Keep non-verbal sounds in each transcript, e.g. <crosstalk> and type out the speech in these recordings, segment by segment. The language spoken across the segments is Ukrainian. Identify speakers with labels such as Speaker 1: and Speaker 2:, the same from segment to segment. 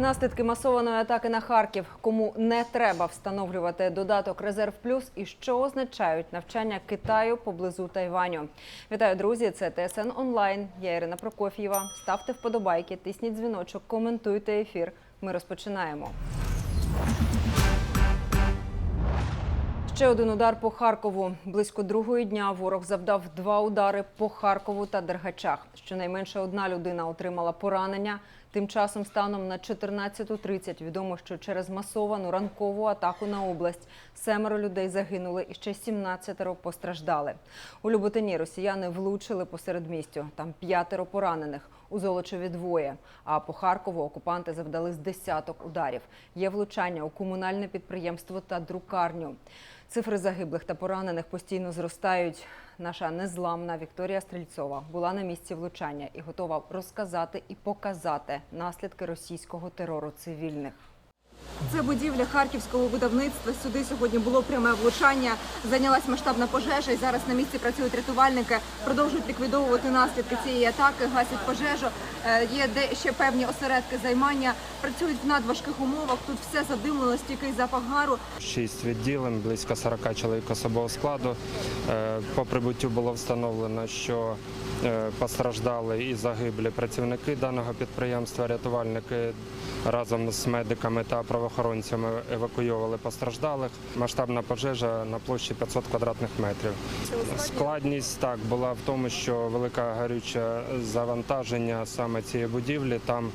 Speaker 1: Наслідки масованої атаки на Харків. Кому не треба встановлювати додаток Резерв Плюс і що означають навчання Китаю поблизу Тайваню. Вітаю, друзі! Це ТСН онлайн. Я Ірина Прокоф'єва. Ставте вподобайки, тисніть дзвіночок, коментуйте ефір. Ми розпочинаємо. Ще один удар по Харкову. Близько другої дня ворог завдав два удари по Харкову та Дергачах. Щонайменше одна людина отримала поранення. Тим часом, станом на 14.30 відомо, що через масовану ранкову атаку на область семеро людей загинули і ще 17 постраждали. У Люботині росіяни влучили посеред містю. Там п'ятеро поранених. У Золочеві двоє. А по Харкову окупанти завдали з десяток ударів. Є влучання у комунальне підприємство та друкарню. Цифри загиблих та поранених постійно зростають. Наша незламна Вікторія Стрільцова була на місці влучання і готова розказати і показати наслідки російського терору цивільних.
Speaker 2: Це будівля харківського видавництва. Сюди сьогодні було пряме влучання. Зайнялась масштабна пожежа, і зараз на місці працюють рятувальники. Продовжують ліквідовувати наслідки цієї атаки, гасять пожежу. Е, Є де ще певні осередки займання. Працюють в надважких умовах. Тут все задимлено, стійкий запах гару.
Speaker 3: Шість відділень, близько 40 чоловік особового складу. Е, По прибуттю було встановлено, що е, постраждали і загиблі працівники даного підприємства. Рятувальники разом з медиками та правоохоронцями евакуйовували постраждалих. Масштабна пожежа на площі 500 квадратних метрів. Складність так була в тому, що велика гарюче завантаження саме цієї будівлі. Там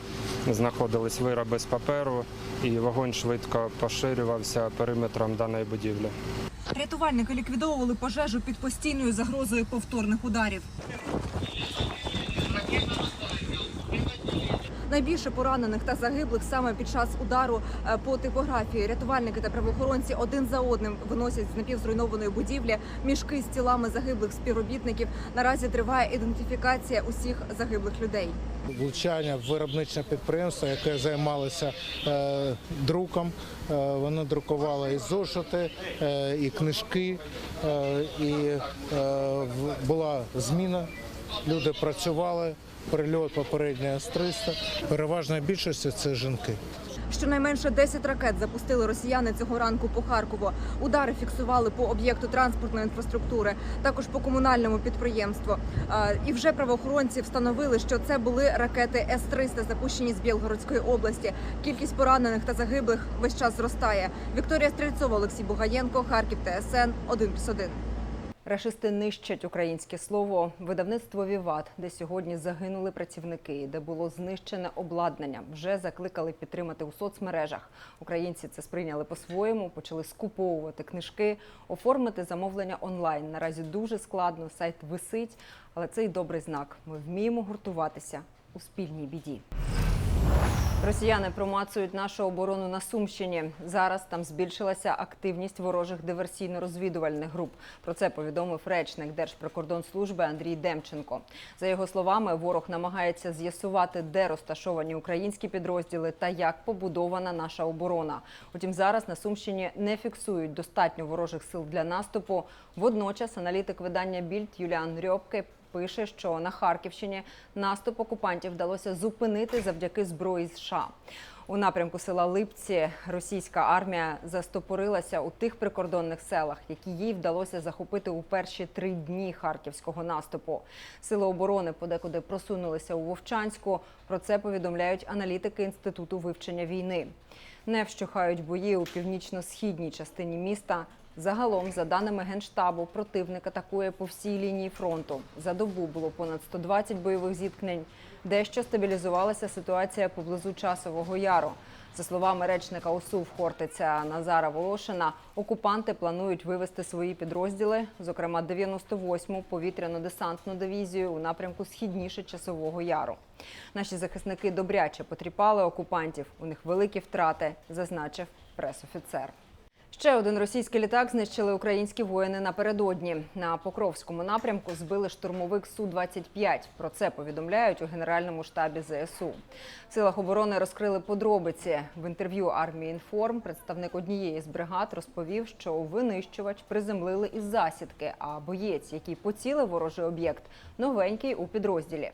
Speaker 3: знаходились вироби з паперу, і вогонь швидко поширювався периметром даної будівлі.
Speaker 2: Рятувальники ліквідовували пожежу під постійною загрозою повторних ударів. Найбільше поранених та загиблих саме під час удару е, по типографії. Рятувальники та правоохоронці один за одним виносять з напівзруйнованої будівлі мішки з тілами загиблих співробітників. Наразі триває ідентифікація усіх загиблих людей.
Speaker 4: влучання в виробничне підприємство, яке займалося е, друком. Е, вони друкували і зошити, е, і книжки, е, і е, була зміна. Люди працювали. Прильот попередньо С-300. Переважна більшості це жінки.
Speaker 2: Щонайменше 10 ракет запустили росіяни цього ранку по Харкову. Удари фіксували по об'єкту транспортної інфраструктури, також по комунальному підприємству. Е, І вже правоохоронці встановили, що це були ракети С-300, запущені з Білгородської області. Кількість поранених та загиблих весь час зростає. Вікторія Стрельцова, Олексій Бугаєнко, Харків, ТСН 1+,1.
Speaker 1: Рашисти нищать українське слово. Видавництво Віват, де сьогодні загинули працівники, де було знищене обладнання, вже закликали підтримати у соцмережах. Українці це сприйняли по-своєму, почали скуповувати книжки, оформити замовлення онлайн. Наразі дуже складно. Сайт висить, але це й добрий знак. Ми вміємо гуртуватися у спільній біді. Росіяни промацують нашу оборону на Сумщині. Зараз там збільшилася активність ворожих диверсійно-розвідувальних груп. Про це повідомив речник Держприкордонслужби Андрій Демченко. За його словами, ворог намагається з'ясувати, де розташовані українські підрозділи та як побудована наша оборона. Утім, зараз на Сумщині не фіксують достатньо ворожих сил для наступу. Водночас аналітик видання Більд Юліан Рьобке пише, що на Харківщині наступ окупантів вдалося зупинити завдяки зброї США. У напрямку села Липці російська армія застопорилася у тих прикордонних селах, які їй вдалося захопити у перші три дні харківського наступу. Сили оборони подекуди просунулися у Вовчанську. Про це повідомляють аналітики інституту вивчення війни. Не вщухають бої у північно-східній частині міста. Загалом, за даними генштабу, противник атакує по всій лінії фронту. За добу було понад 120 бойових зіткнень. Дещо стабілізувалася ситуація поблизу часового яру. За словами речника ОСУВ Хортиця Назара Волошина, окупанти планують вивести свої підрозділи, зокрема 98-му повітряно-десантну дивізію у напрямку східніше часового яру. Наші захисники добряче потріпали окупантів. У них великі втрати, зазначив пресофіцер. Ще один російський літак знищили українські воїни напередодні. На Покровському напрямку збили штурмовик Су-25. Про це повідомляють у Генеральному штабі ЗСУ. В силах оборони розкрили подробиці. В інтерв'ю армії інформ представник однієї з бригад розповів, що винищувач приземлили із засідки, а боєць, який поцілив ворожий об'єкт, новенький у підрозділі.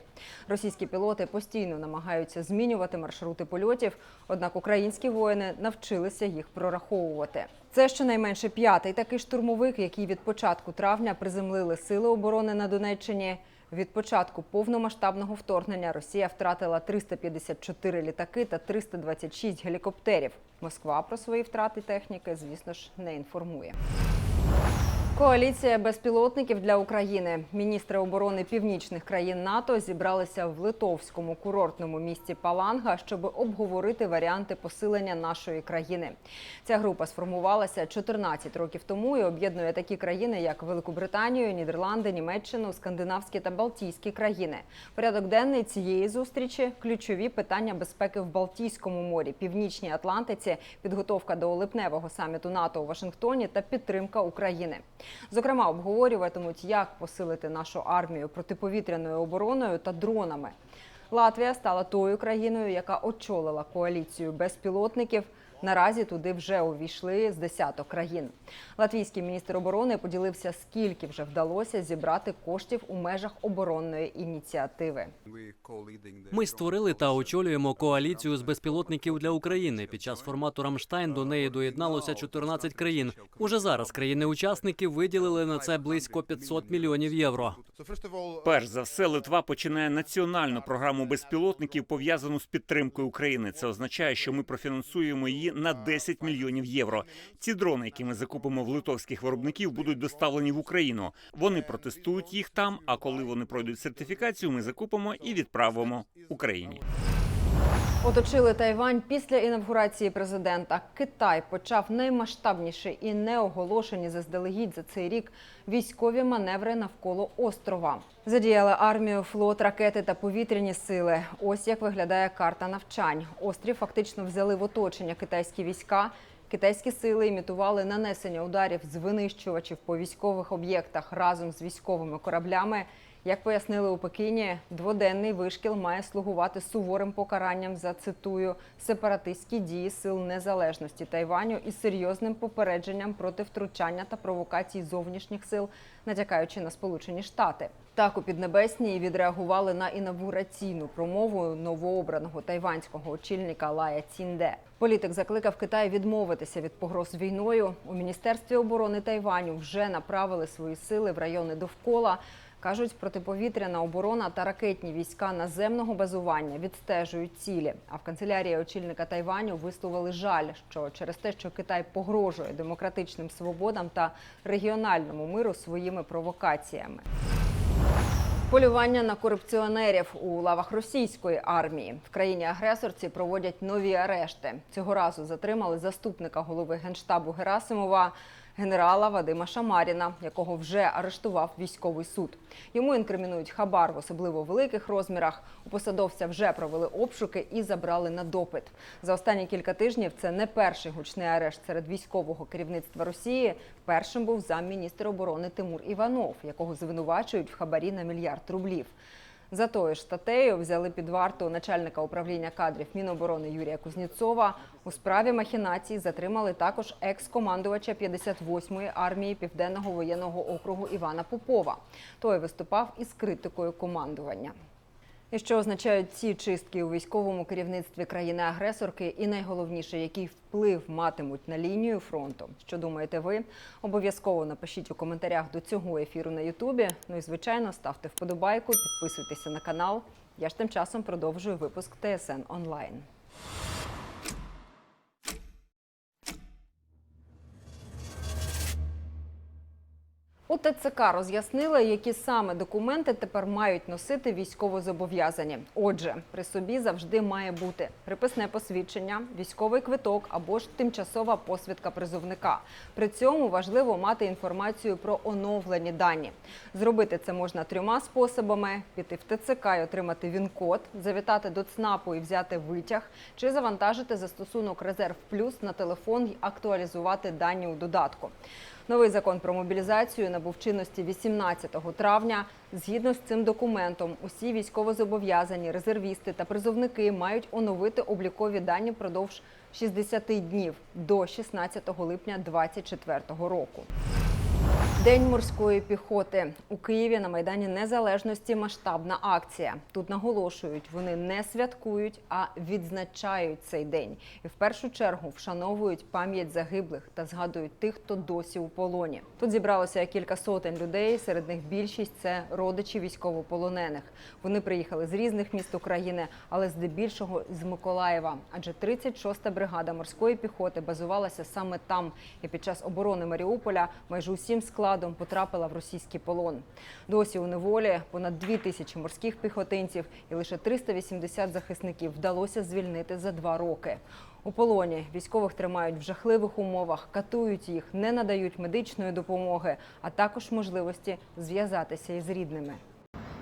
Speaker 1: Російські пілоти постійно намагаються змінювати маршрути польотів, однак українські воїни навчилися їх прораховувати. Це щонайменше п'ятий такий штурмовик, який від початку травня приземлили сили оборони на Донеччині. Від початку повномасштабного вторгнення Росія втратила 354 літаки та 326 гелікоптерів. Москва про свої втрати техніки, звісно ж, не інформує. Коаліція безпілотників для України. Міністри оборони північних країн НАТО зібралися в литовському курортному місті Паланга, щоб обговорити варіанти посилення нашої країни. Ця група сформувалася 14 років тому і об'єднує такі країни, як Великобританію, Нідерланди, Німеччину, скандинавські та Балтійські країни. Порядок денний цієї зустрічі ключові питання безпеки в Балтійському морі, Північній Атлантиці, підготовка до липневого саміту НАТО у Вашингтоні та підтримка України. Зокрема, обговорюватимуть, як посилити нашу армію протиповітряною обороною та дронами. Латвія стала тою країною, яка очолила коаліцію безпілотників. Наразі туди вже увійшли з десяток країн. Латвійський міністр оборони поділився, скільки вже вдалося зібрати коштів у межах оборонної ініціативи.
Speaker 5: Ми створили та очолюємо коаліцію з безпілотників для України. Під час формату Рамштайн до неї доєдналося 14 країн. Уже зараз країни-учасники виділили на це близько 500 мільйонів євро.
Speaker 6: Перш за все, Литва починає національну програму безпілотників, пов'язану з підтримкою України. Це означає, що ми профінансуємо її на 10 мільйонів євро. Ці дрони, які ми закупимо в литовських виробників, будуть доставлені в Україну. Вони протестують їх там. А коли вони пройдуть сертифікацію, ми закупимо і відправимо Україні.
Speaker 1: Оточили Тайвань після інавгурації президента. Китай почав наймасштабніші і неоголошені заздалегідь за цей рік військові маневри навколо острова. Задіяли армію, флот, ракети та повітряні сили. Ось як виглядає карта навчань. Острів фактично взяли в оточення китайські війська. Китайські сили імітували нанесення ударів з винищувачів по військових об'єктах разом з військовими кораблями. Як пояснили у Пекіні, дводенний вишкіл має слугувати суворим покаранням за цитую сепаратистські дії сил незалежності Тайваню і серйозним попередженням проти втручання та провокацій зовнішніх сил, натякаючи на Сполучені Штати. Так у Піднебесній відреагували на інавгураційну промову новообраного тайванського очільника Лая Цінде. Політик закликав Китай відмовитися від погроз війною. У міністерстві оборони Тайваню вже направили свої сили в райони довкола. Кажуть, протиповітряна оборона та ракетні війська наземного базування відстежують цілі. А в канцелярії очільника Тайваню висловили жаль, що через те, що Китай погрожує демократичним свободам та регіональному миру своїми провокаціями. Полювання на корупціонерів у лавах російської армії в країні агресорці проводять нові арешти. Цього разу затримали заступника голови генштабу Герасимова. Генерала Вадима Шамаріна, якого вже арештував військовий суд. Йому інкримінують хабар в особливо великих розмірах. У посадовця вже провели обшуки і забрали на допит. За останні кілька тижнів це не перший гучний арешт серед військового керівництва Росії. Першим був замміністра оборони Тимур Іванов, якого звинувачують в хабарі на мільярд рублів. За тою ж статтею взяли під варту начальника управління кадрів Міноборони Юрія Кузнєцова. У справі махінацій затримали також екс-командувача 58-ї армії Південного воєнного округу Івана Попова. Той виступав із критикою командування. І що означають ці чистки у військовому керівництві країни-агресорки, і найголовніше, який вплив матимуть на лінію фронту? Що думаєте ви? Обов'язково напишіть у коментарях до цього ефіру на Ютубі. Ну і звичайно, ставте вподобайку, підписуйтеся на канал. Я ж тим часом продовжую випуск ТСН онлайн. ТЦК роз'яснили, які саме документи тепер мають носити військовозобов'язані. Отже, при собі завжди має бути приписне посвідчення, військовий квиток або ж тимчасова посвідка призовника. При цьому важливо мати інформацію про оновлені дані. Зробити це можна трьома способами: піти в ТЦК і отримати він-код, завітати до ЦНАПу і взяти витяг, чи завантажити застосунок Резерв Плюс на телефон і актуалізувати дані у додатку. Новий закон про мобілізацію набув чинності 18 травня. Згідно з цим документом, усі військовозобов'язані, резервісти та призовники мають оновити облікові дані впродовж 60 днів до 16 липня 2024 року. День морської піхоти у Києві на майдані Незалежності масштабна акція. Тут наголошують, вони не святкують, а відзначають цей день. І в першу чергу вшановують пам'ять загиблих та згадують тих, хто досі у полоні. Тут зібралося кілька сотень людей. Серед них більшість це родичі військовополонених. Вони приїхали з різних міст України, але здебільшого з Миколаєва. Адже 36-та бригада морської піхоти базувалася саме там. І під час оборони Маріуполя майже усім складом потрапила в російський полон. Досі у неволі понад дві тисячі морських піхотинців і лише 380 захисників вдалося звільнити за два роки. У полоні військових тримають в жахливих умовах, катують їх, не надають медичної допомоги, а також можливості зв'язатися із рідними.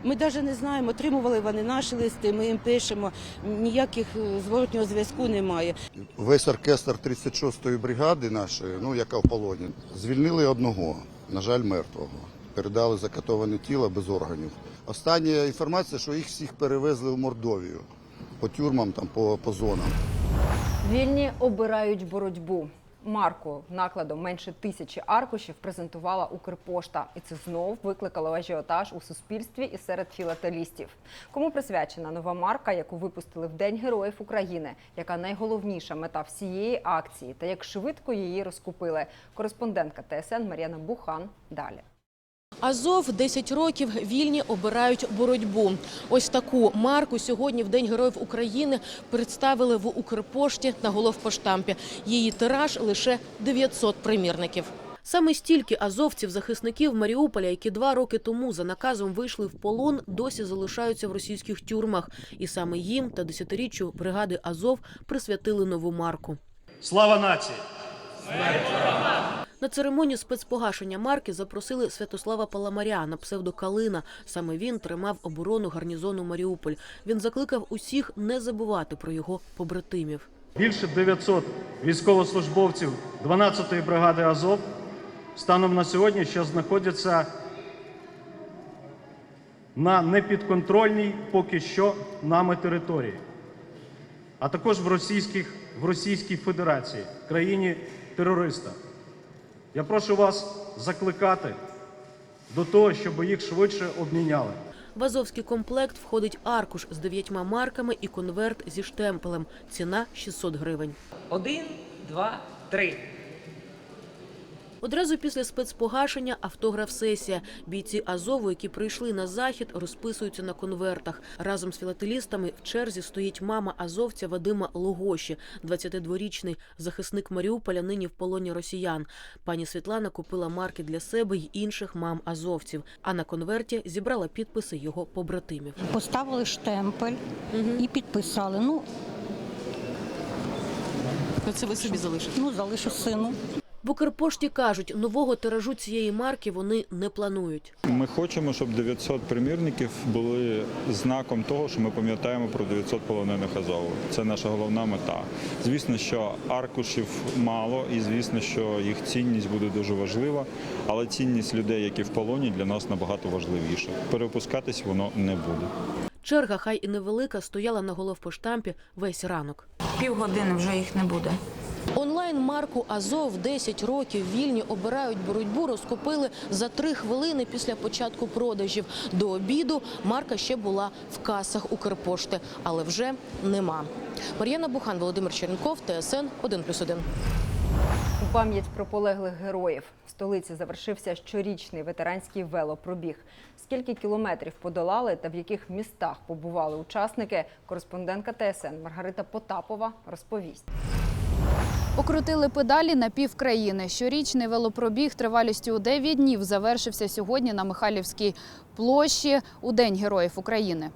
Speaker 7: Ми навіть не знаємо, отримували вони наші листи, ми їм пишемо, ніяких е, зворотнього зв'язку немає.
Speaker 8: Весь оркестр 36-ї бригади нашої, ну яка в полоні, звільнили одного, на жаль, мертвого. Передали закатоване тіло без органів. Остання інформація, що їх всіх перевезли в Мордовію по тюрмам, там по, по зонам.
Speaker 1: Вільні обирають боротьбу. Марку накладом менше тисячі аркушів презентувала Укрпошта, і це знов викликало ажіотаж у суспільстві і серед філателістів. Кому присвячена нова марка, яку випустили в День Героїв України, яка найголовніша мета всієї акції, та як швидко її розкупили. Кореспондентка ТСН Мар'яна Бухан далі.
Speaker 9: Азов 10 років вільні обирають боротьбу. Ось таку марку сьогодні в День Героїв України представили в Укрпошті на головпоштампі. Її тираж лише 900 примірників. Саме стільки азовців, захисників Маріуполя, які два роки тому за наказом вийшли в полон, досі залишаються в російських тюрмах. І саме їм та десятиріччю бригади Азов присвятили нову марку.
Speaker 10: Слава нації!
Speaker 9: На церемонію спецпогашення марки запросили Святослава Паламаря на псевдо Саме він тримав оборону гарнізону Маріуполь. Він закликав усіх не забувати про його побратимів.
Speaker 10: Більше 900 військовослужбовців 12-ї бригади Азов станом на сьогодні, що знаходяться на непідконтрольній поки що нами території, а також в, російських, в Російській Федерації, країні терориста. Я прошу вас закликати до того, щоб їх швидше обміняли.
Speaker 9: В азовський комплект входить аркуш з дев'ятьма марками і конверт зі штемпелем. Ціна 600 гривень.
Speaker 11: Один, два, три.
Speaker 9: Одразу після спецпогашення автограф-сесія. Бійці Азову, які прийшли на захід, розписуються на конвертах. Разом з філателістами в черзі стоїть мама азовця Вадима Логоші, 22-річний захисник Маріуполя, нині в полоні росіян. Пані Світлана купила марки для себе й інших мам азовців. А на конверті зібрала підписи його побратимів.
Speaker 12: Поставили штемпель і підписали. Ну,
Speaker 9: Це ви собі залишите.
Speaker 12: ну залишу сину.
Speaker 9: В Укрпошті кажуть, нового тиражу цієї марки вони не планують.
Speaker 13: Ми хочемо, щоб 900 примірників були знаком того, що ми пам'ятаємо про 900 полонених Азову. Це наша головна мета. Звісно, що аркушів мало, і звісно, що їх цінність буде дуже важлива, але цінність людей, які в полоні, для нас набагато важливіша. Перепускатись воно не буде.
Speaker 9: Черга, хай і невелика, стояла на головпоштампі весь ранок.
Speaker 12: Півгодини вже їх не буде.
Speaker 9: Онлайн-марку Азов 10 років вільні обирають боротьбу. Розкупили за три хвилини після початку продажів. До обіду марка ще була в касах Укрпошти, але вже нема. Мар'яна Бухан, Володимир Черенков, ТСН 1+,1.
Speaker 1: У пам'ять про полеглих героїв в столиці завершився щорічний ветеранський велопробіг. Скільки кілометрів подолали та в яких містах побували учасники, кореспондентка ТСН Маргарита Потапова розповість.
Speaker 14: Покрутили педалі на пів країни. Щорічний велопробіг тривалістю у 9 днів завершився сьогодні на Михайлівській площі у День Героїв України.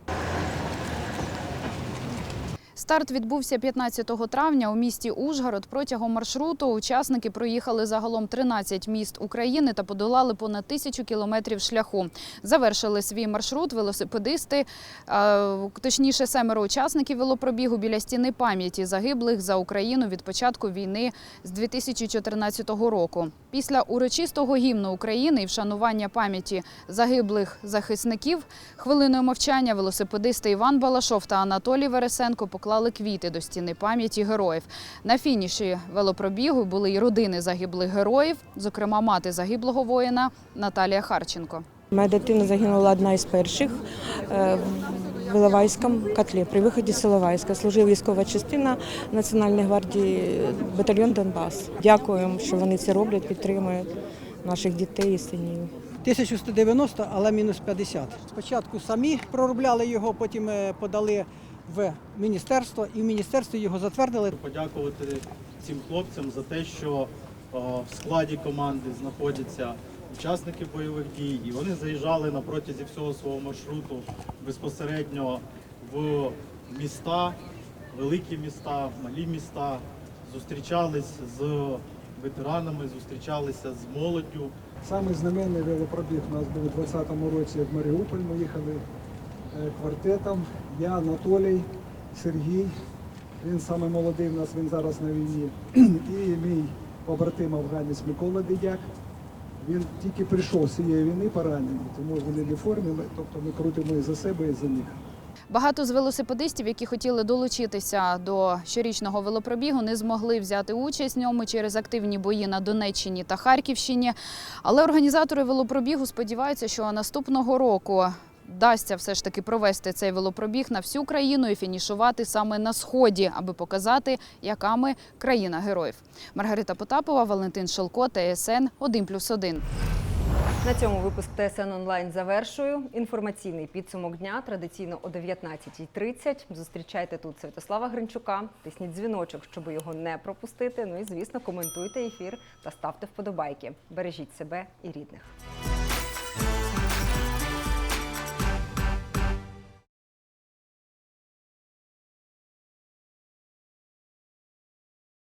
Speaker 14: Старт відбувся 15 травня у місті Ужгород. Протягом маршруту учасники проїхали загалом 13 міст України та подолали понад тисячу кілометрів шляху. Завершили свій маршрут велосипедисти, точніше, семеро учасників велопробігу біля стіни пам'яті загиблих за Україну від початку війни з 2014 року. Після урочистого гімну України і вшанування пам'яті загиблих захисників хвилиною мовчання велосипедисти Іван Балашов та Анатолій Вересенко поклали квіти до стіни пам'яті героїв. На фініші велопробігу були й родини загиблих героїв, зокрема мати загиблого воїна Наталія Харченко.
Speaker 15: Моя дитина загинула одна із перших е, в Іловайському котлі. При виході з Іловайська служив військова частина Національної гвардії батальйон Донбас. Дякуємо, що вони це роблять, підтримують наших дітей і синів.
Speaker 16: 1190, але мінус 50. Спочатку самі проробляли його, потім е, подали в міністерство, і в міністерстві його затвердили.
Speaker 17: Подякувати цим хлопцям за те, що в складі команди знаходяться учасники бойових дій, і вони заїжджали на протязі всього свого маршруту безпосередньо в міста, великі міста, малі міста, зустрічались з ветеранами, зустрічалися з молоддю.
Speaker 18: Самий знаменний велопробіг у нас був у 2020 році в Маріуполь. Ми їхали е, квартетом. Я, Анатолій, Сергій. Він самий молодий у нас, він зараз на війні. <clears throat> І мій побратим афганець Микола Дидяк. Він тільки прийшов з цієї війни поранений, тому вони не в формі. Тобто ми крутимо і за себе, і за них.
Speaker 14: Багато з велосипедистів, які хотіли долучитися до щорічного велопробігу, не змогли взяти участь в ньому через активні бої на Донеччині та Харківщині. Але організатори велопробігу сподіваються, що наступного року вдасться все ж таки провести цей велопробіг на всю країну і фінішувати саме на сході, аби показати, яка ми країна героїв. Маргарита Потапова, Валентин Шелко, ТСН 1+,1.
Speaker 1: На цьому випуск ТСН онлайн завершую. Інформаційний підсумок дня традиційно о 19.30. Зустрічайте тут Святослава Гринчука. Тисніть дзвіночок, щоб його не пропустити. Ну і звісно, коментуйте ефір та ставте вподобайки. Бережіть себе і рідних.